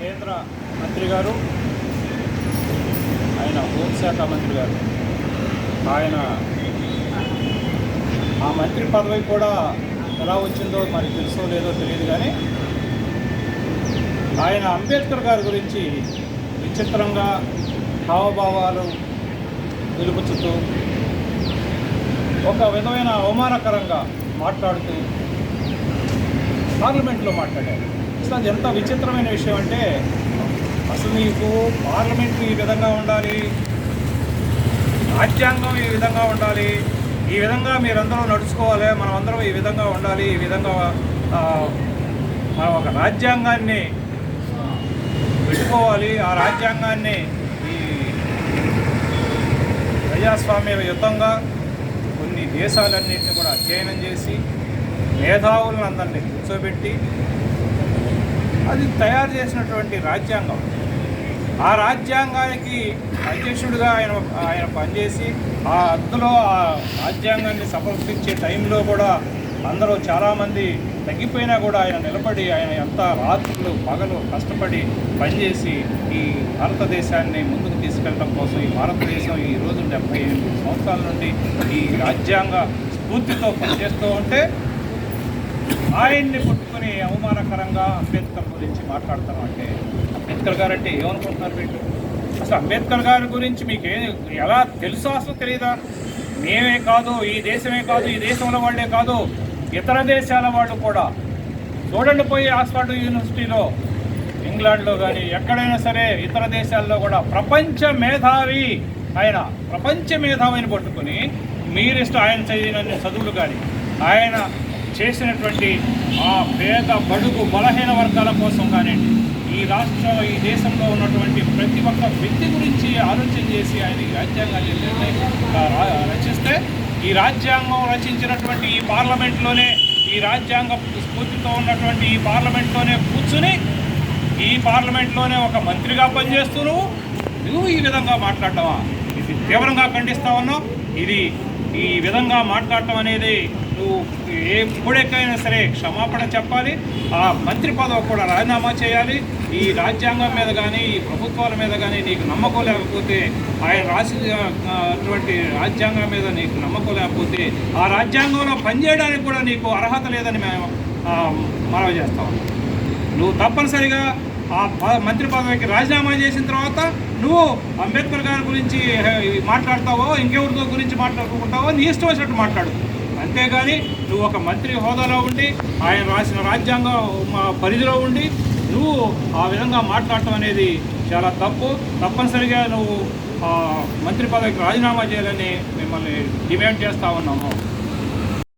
కేంద్ర మంత్రి గారు ఆయన హోంశాఖ మంత్రి గారు. ఆయన ఆ మంత్రి పదవి కూడా ఎలా వచ్చిందో మరి తెలుసో లేదో తెలియదు కానీ ఆయన అంబేద్కర్ గారి గురించి విచిత్రంగా హావభావాలు వెలుపుచుతూ ఒక విధమైన అవమానకరంగా మాట్లాడుతూ పార్లమెంట్లో మాట్లాడారు. అసలు అది ఎంత విచిత్రమైన విషయం అంటే అసలు మీకు పార్లమెంట్ ఈ విధంగా ఉండాలి రాజ్యాంగం ఈ విధంగా ఉండాలి ఈ విధంగా మీరందరూ నడుచుకోవాలి మనం అందరం ఈ విధంగా ఉండాలి ఈ విధంగా మనం ఒక రాజ్యాంగాన్ని పెట్టుకోవాలి ఆ రాజ్యాంగాన్ని ఈ ప్రజాస్వామ్య యుద్ధంగా కొన్ని దేశాలన్నింటినీ కూడా అధ్యయనం చేసి మేధావులను అందరినీ కూర్చోబెట్టి అది తయారు చేసినటువంటి రాజ్యాంగం. ఆ రాజ్యాంగానికి అధ్యక్షుడిగా ఆయన ఆయన పనిచేసి ఆ అందులో ఆ రాజ్యాంగాన్ని సమర్పించే టైంలో కూడా అందరూ చాలామంది తగ్గిపోయినా కూడా ఆయన నిలబడి ఆయన ఎంత రాత్రులు పగలు కష్టపడి పనిచేసి ఈ భారతదేశాన్ని ముందుకు తీసుకెళ్ళడం కోసం ఈ భారతదేశం ఈ రోజు డెబ్బై ఎనిమిది సంవత్సరాల నుండి ఈ రాజ్యాంగ స్ఫూర్తితో పనిచేస్తూ ఉంటే ఆయన్ని పుట్టుకుని అవమానకరంగా అంబేద్కర్ గురించి మాట్లాడతారు అంటే అంబేద్కర్ గారు అంటే ఏమనుకుంటున్నారు వీళ్ళు అసలు అంబేద్కర్ గారి గురించి మీకు ఏ ఎలా తెలుసా అసలు తెలియదా మేమే కాదు ఈ దేశమే కాదు ఈ దేశంలో వాళ్ళే కాదు ఇతర దేశాల వాళ్ళు కూడా. చూడండి పోయి ఆక్స్ఫర్డ్ యూనివర్సిటీలో ఇంగ్లాండ్లో కానీ ఎక్కడైనా సరే ఇతర దేశాల్లో కూడా ప్రపంచ మేధావి ఆయన ప్రపంచ మేధావిని పట్టుకుని మీరిష్ట ఆయన చదివిన చదువులు కానీ ఆయన చేసినటువంటి ఆ పేద బడుగు బలహీన వర్గాల కోసం కానివ్వండి ఈ రాష్ట్రం ఈ దేశంలో ఉన్నటువంటి ప్రతి ఒక్క వ్యక్తి గురించి ఆలోచన చేసి ఆయన ఈ రాజ్యాంగాన్ని రచిస్తే ఈ రాజ్యాంగం రచించినటువంటి ఈ పార్లమెంట్లోనే ఈ రాజ్యాంగ స్ఫూర్తితో ఉన్నటువంటి ఈ పార్లమెంట్లోనే కూర్చుని ఈ పార్లమెంట్లోనే ఒక మంత్రిగా పనిచేస్తూ నువ్వు నువ్వు ఈ విధంగా మాట్లాడటమా? ఇది తీవ్రంగా ఖండిస్తా ఉన్నావు ఇది ఈ విధంగా మాట్లాడటం అనేది నువ్వు ఎప్పుడెక్కైనా సరే క్షమాపణ చెప్పాలి. ఆ మంత్రి పదవి కూడా రాజీనామా చేయాలి. ఈ రాజ్యాంగం మీద కానీ ఈ ప్రభుత్వాల మీద కానీ నీకు నమ్మకం లేకపోతే ఆయన రాసినటువంటి రాజ్యాంగం మీద నీకు నమ్మకం లేకపోతే ఆ రాజ్యాంగంలో పనిచేయడానికి కూడా నీకు అర్హత లేదని మేము మనవి చేస్తాం నువ్వు తప్పనిసరిగా ఆ మంత్రి పదవికి రాజీనామా చేసిన తర్వాత నువ్వు అంబేద్కర్ గారి గురించి మాట్లాడతావో ఇంకెవరితో గురించి మాట్లాడుకుంటావో నీ ఇష్టం వచ్చినట్టు మాట్లాడు. అంతేగాని నువ్వు ఒక మంత్రి హోదాలో ఉండి ఆయన రాసిన రాజ్యాంగం మా పరిధిలో ఉండి నువ్వు ఆ విధంగా మాట్లాడటం అనేది చాలా తప్పు. తప్పనిసరిగా నువ్వు మంత్రి పదవికి రాజీనామా చేయాలని మిమ్మల్ని డిమాండ్ చేస్తా ఉన్నాము.